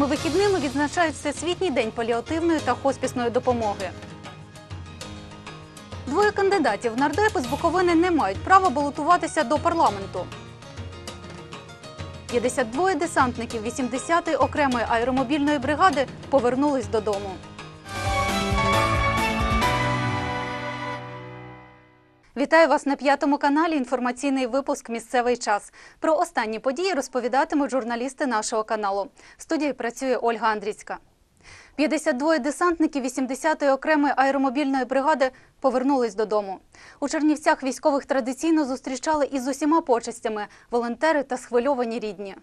Цими вихідними відзначають Всесвітній день паліативної та хоспісної допомоги. Двоє кандидатів в нардепи з Буковини не мають права балотуватися до парламенту. 52 десантників 80-ї окремої аеромобільної бригади повернулись додому. Вітаю вас на п'ятому каналі. Інформаційний випуск Місцевий час. Про останні події розповідатимуть журналісти нашого каналу. В студії працює Ольга Андрійська. 52 десантників 80-ї окремої аеромобільної бригади повернулись додому. У Чернівцях військових традиційно зустрічали із усіма почестями волонтери та схвильовані рідні.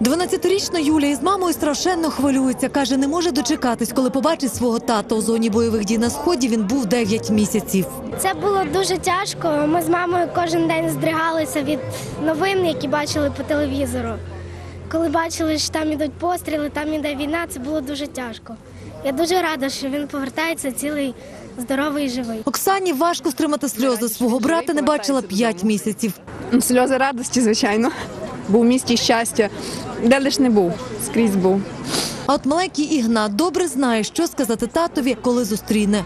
12-річна Юлія із мамою страшенно хвилюється. Каже, не може дочекатись, коли побачить свого тата у зоні бойових дій на сході. Він був 9 місяців. Це було дуже тяжко. Ми з мамою кожен день здригалися від новин, які бачили по телевізору. Коли бачили, що там ідуть постріли, там іде війна, це було дуже тяжко. Я дуже рада, що він повертається цілий, здоровий і живий. Оксані важко стримати сльози. Свого брата не бачила 5 місяців. Ну, Сльози радості, звичайно. Був в місті щастя. Де лиш не був, скрізь був. А от маленький Ігнат добре знає, що сказати татові, коли зустріне.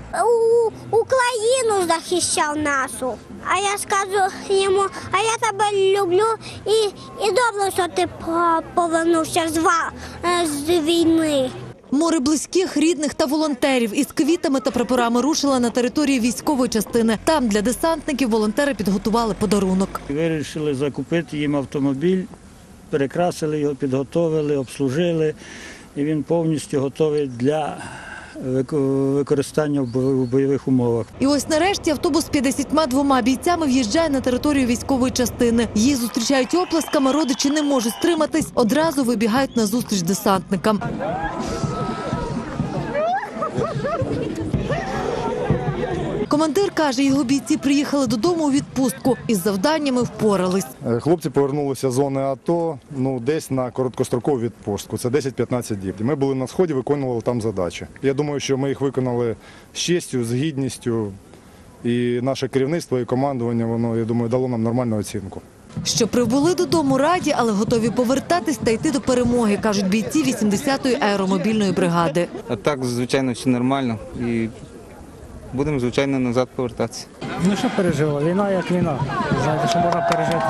У Україну захищав нашу. А я скажу йому, а я тебе люблю і, і добре, що ти повернувся з, ва- е, з війни. Море близьких, рідних та волонтерів із квітами та прапорами рушила на території військової частини. Там для десантників волонтери підготували подарунок. Вирішили закупити їм автомобіль, перекрасили його, підготовили, обслужили, і він повністю готовий для використання в бойових умовах. І ось нарешті автобус з 52 бійцями в'їжджає на територію військової частини. Її зустрічають оплесками, родичі не можуть стриматись, одразу вибігають на зустріч десантникам. Командир каже, його бійці приїхали додому у відпустку із завданнями впорались. Е, Хлопці повернулися з зони АТО ну, десь на короткострокову відпустку. Це 10-15 діб. Ми були на сході, виконували там задачі. Я думаю, що ми їх виконали з честю, з гідністю. І наше керівництво і командування, воно, я думаю, дало нам нормальну оцінку. Що прибули додому раді, але готові повертатись та йти до перемоги, кажуть бійці 80-ї аеромобільної бригади. А так, звичайно, все нормально. І будемо, звичайно, назад повертатися. Ну що пережила? Війна як війна. Знаєте, що можна пережити.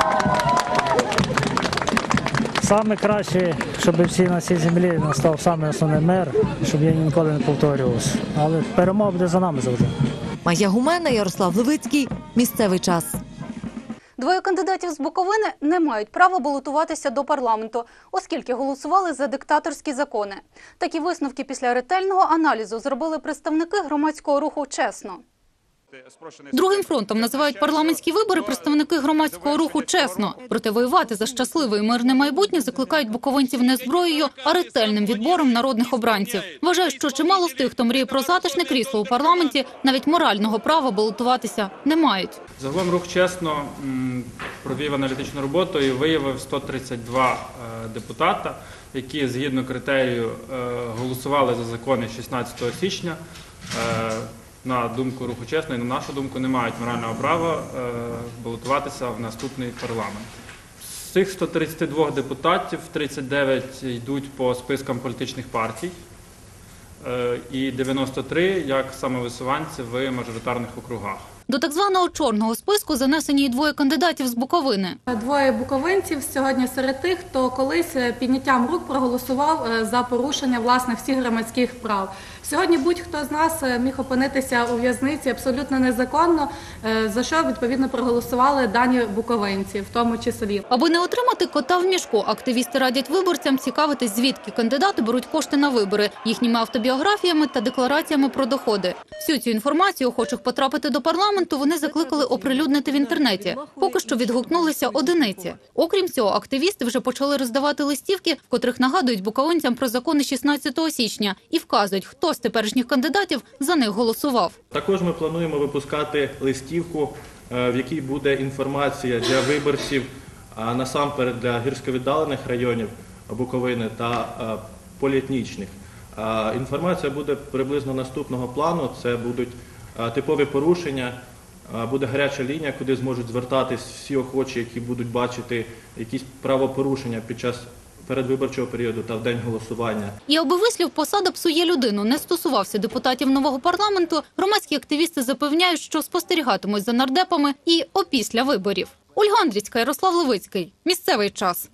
Саме краще, щоб всі на цій землі настав саме основний мир, щоб я ніколи не повторювався. Але перемога буде за нами завжди. Майя Гумена, Ярослав Левицький. Місцевий час. Двоє кандидатів з Буковини не мають права балотуватися до парламенту, оскільки голосували за диктаторські закони. Такі висновки після ретельного аналізу зробили представники громадського руху чесно. Другим фронтом називають парламентські вибори представники громадського руху чесно. Проте воювати за щасливе і мирне майбутнє закликають буковинців не зброєю, а ретельним відбором народних обранців. Вважають, що чимало з тих, хто мріє про затишне крісло у парламенті, навіть морального права балотуватися не мають. Загалом рух чесно провів аналітичну роботу і виявив 132 е, депутата, які згідно критерію е, голосували за закони 16 січня. На думку руху чесно і на нашу думку не мають морального права е, балотуватися в наступний парламент. З цих 132 депутатів 39 йдуть по спискам політичних партій е, і 93 як самовисуванці в мажоритарних округах. До так званого чорного списку занесені й двоє кандидатів з Буковини. Двоє буковинців сьогодні серед тих, хто колись е, підняттям рук проголосував за порушення власне всіх громадських прав. Сьогодні будь-хто з нас е, міг опинитися у в'язниці абсолютно незаконно, е, за що відповідно проголосували дані буковинці, в тому числі. Аби не отримати кота в мішку, активісти радять виборцям цікавитись, звідки кандидати беруть кошти на вибори, їхніми автобіографіями та деклараціями про доходи. Всю цю інформацію охочих потрапити до парламенту вони закликали оприлюднити в інтернеті. Поки що відгукнулися одиниці. Окрім цього, активісти вже почали роздавати листівки, в котрих нагадують буковинцям про закони 16 січня і вказують, хто теперішніх кандидатів за них голосував. Також ми плануємо випускати листівку, е, в якій буде інформація для виборців, а насамперед для гірськовіддалених районів Буковини та е, поліетнічних. Інформація буде приблизно наступного плану. Це будуть е, типові порушення, буде гаряча лінія, куди зможуть звертатись всі охочі, які будуть бачити якісь правопорушення під час передвиборчого періоду та в день голосування. І аби вислів посада псує людину не стосувався депутатів нового парламенту, громадські активісти запевняють, що спостерігатимуть за нардепами і опісля виборів. Ольга Андрійська, Ярослав Левицький. Місцевий час.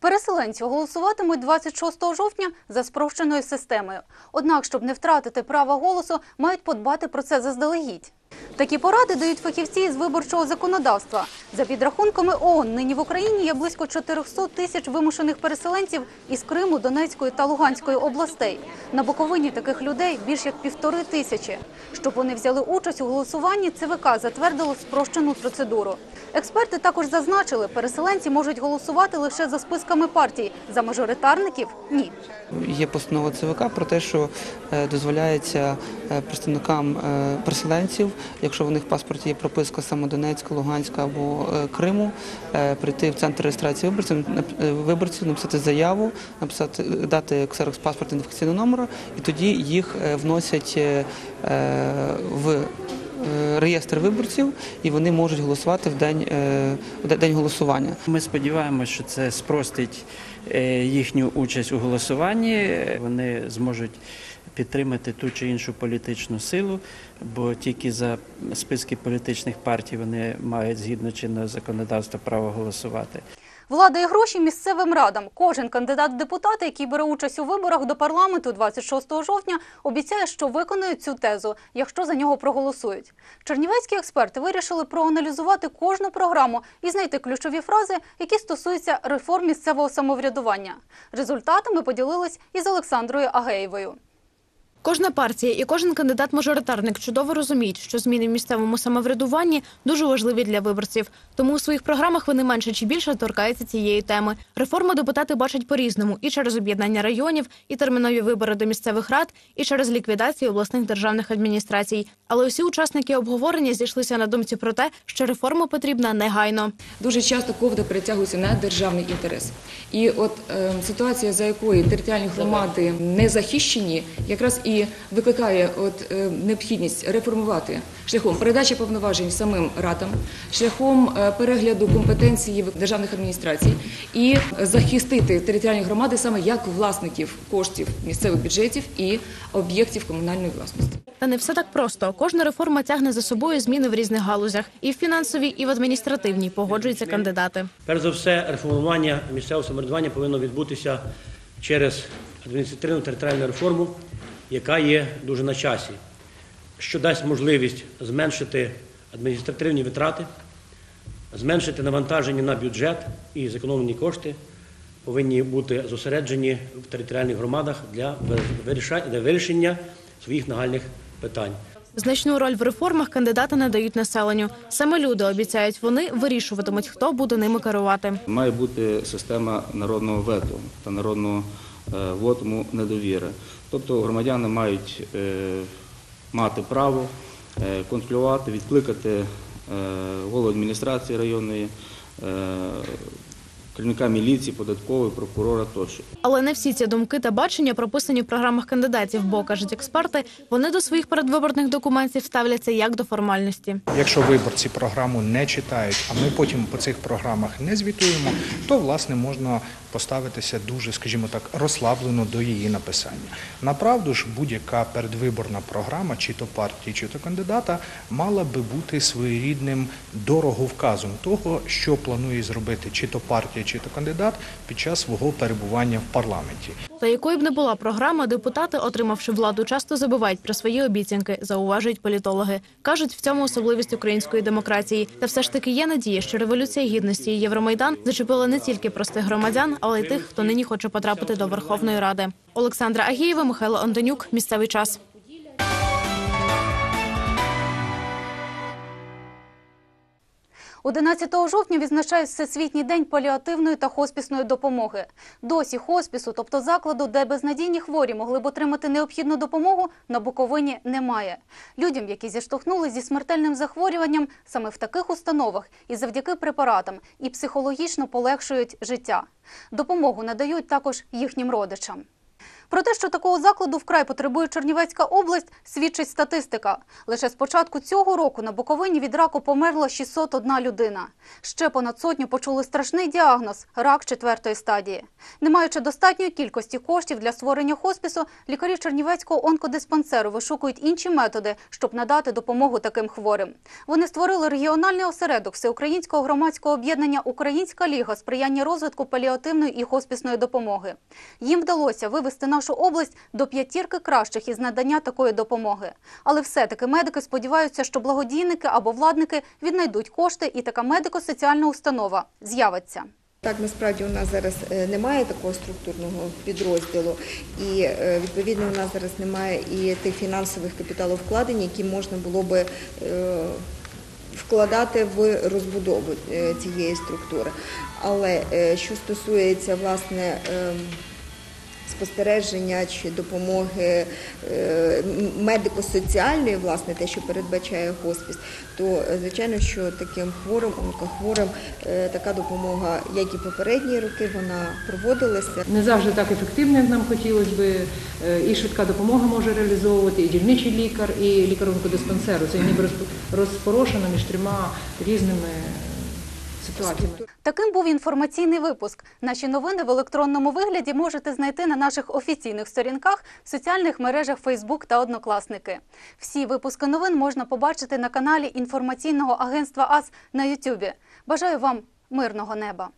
Переселенці голосуватимуть 26 жовтня за спрощеною системою. Однак, щоб не втратити права голосу, мають подбати про це заздалегідь. Такі поради дають фахівці із виборчого законодавства. За підрахунками ООН, нині в Україні є близько 400 тисяч вимушених переселенців із Криму, Донецької та Луганської областей. На Буковині таких людей більш як півтори тисячі. Щоб вони взяли участь у голосуванні, ЦВК затвердило спрощену процедуру. Експерти також зазначили, переселенці можуть голосувати лише за списками партій. За мажоритарників – ні. Є постанова ЦВК про те, що е, дозволяється е, представникам е, переселенців, якщо в них в паспорті є прописка саме Донецька, Луганська або е, Криму, е, прийти в центр реєстрації виборців, е, виборців, написати заяву, написати дати ксерокс паспорт ідентифікаційного номеру, і тоді їх вносять в реєстр виборців, і вони можуть голосувати в день, в день голосування. Ми сподіваємося, що це спростить їхню участь у голосуванні. Вони зможуть підтримати ту чи іншу політичну силу, бо тільки за списки політичних партій вони мають згідно чинного законодавства право голосувати. Влада і гроші місцевим радам. Кожен кандидат в депутати, який бере участь у виборах до парламенту 26 жовтня, обіцяє, що виконує цю тезу, якщо за нього проголосують. Чернівецькі експерти вирішили проаналізувати кожну програму і знайти ключові фрази, які стосуються реформ місцевого самоврядування. Результатами поділились із Олександрою Агеєвою. Кожна партія і кожен кандидат-мажоритарник чудово розуміють, що зміни в місцевому самоврядуванні дуже важливі для виборців. Тому у своїх програмах вони менше чи більше торкаються цієї теми. Реформу депутати бачать по-різному і через об'єднання районів, і термінові вибори до місцевих рад, і через ліквідацію обласних державних адміністрацій. Але усі учасники обговорення зійшлися на думці про те, що реформа потрібна негайно. Дуже часто ковда перетягується на державний інтерес. І от е, ситуація, за якої територіальні громади не захищені, якраз і викликає от, е, необхідність реформувати шляхом передачі повноважень самим радам, шляхом е, перегляду компетенції державних адміністрацій і захистити територіальні громади саме як власників коштів місцевих бюджетів і об'єктів комунальної власності. Та не все так просто. Кожна реформа тягне за собою зміни в різних галузях, і в фінансовій, і в адміністративній погоджуються кандидати. Перш за все, реформування місцевого самоврядування повинно відбутися через адміністративну територіальну реформу, яка є дуже на часі, що дасть можливість зменшити адміністративні витрати, зменшити навантаження на бюджет і зекономлені кошти повинні бути зосереджені в територіальних громадах для вирішення своїх нагальних питань. Значну роль в реформах кандидати надають населенню. Саме люди обіцяють, вони вирішуватимуть, хто буде ними керувати. Має бути система народного вето та народного е, вотуму недовіри. Тобто громадяни мають е, мати право е, контролювати, відкликати голову адміністрації районної, керівника міліції, податкової, прокурора тощо. Але не всі ці думки та бачення прописані в програмах кандидатів, бо кажуть експерти, вони до своїх передвиборних документів ставляться як до формальності. Якщо виборці програму не читають, а ми потім по цих програмах не звітуємо, то власне можна поставитися дуже, скажімо так, розслаблено до її написання. Направду ж будь-яка передвиборна програма, чи то партії, чи то кандидата, мала би бути своєрідним дороговказом того, що планує зробити чи то партія, чи то кандидат під час свого перебування в парламенті. Та якою б не була програма, депутати, отримавши владу, часто забувають про свої обіцянки, зауважують політологи. кажуть, в цьому особливість української демократії. Та все ж таки є надія, що революція гідності і Євромайдан зачепила не тільки простих громадян, але й тих, хто нині хоче потрапити до Верховної Ради. Олександра Агієва, Михайло Антонюк. Місцевий час. – 11 жовтня відзначають Всесвітній день паліативної та хоспісної допомоги. Досі хоспісу, тобто закладу, де безнадійні хворі могли б отримати необхідну допомогу, на Буковині немає. Людям, які зіштовхнулися зі смертельним захворюванням, саме в таких установах і завдяки препаратам і психологічно полегшують життя. Допомогу надають також їхнім родичам. Про те, що такого закладу вкрай потребує Чернівецька область, свідчить статистика. Лише з початку цього року на Буковині від раку померла 601 людина. Ще понад сотню почули страшний діагноз – рак четвертої стадії. Не маючи достатньої кількості коштів для створення хоспісу, лікарі Чернівецького онкодиспансеру вишукують інші методи, щоб надати допомогу таким хворим. Вони створили регіональний осередок Всеукраїнського громадського об'єднання Українська ліга сприяння розвитку паліативної і хоспісної допомоги. Їм вдалося вивести нашу область до п'ятірки кращих із надання такої допомоги. Але все-таки медики сподіваються, що благодійники або владники віднайдуть кошти, і така медико-соціальна установа з'явиться. Так, насправді у нас зараз е, немає такого структурного підрозділу, і е, відповідно у нас зараз немає і тих фінансових капіталовкладень, які можна було би е, вкладати в розбудову цієї структури. Але що стосується власне ем, спостереження чи допомоги е, медико-соціальної, власне, те, що передбачає хоспіс, то е, звичайно, що таким хворим, онкохворим е, така допомога, як і попередні роки, вона проводилася. Не завжди так ефективно, як нам хотілося би. І швидка допомога може реалізовувати, і дільничий лікар, і лікар онкодиспансеру. Це ніби розп- розпорошено між трьома різними ситуаціями. Таким був інформаційний випуск. Наші новини в електронному вигляді можете знайти на наших офіційних сторінках в соціальних мережах Facebook та Однокласники. Всі випуски новин можна побачити на каналі інформаційного агентства АС на YouTube. Бажаю вам мирного неба.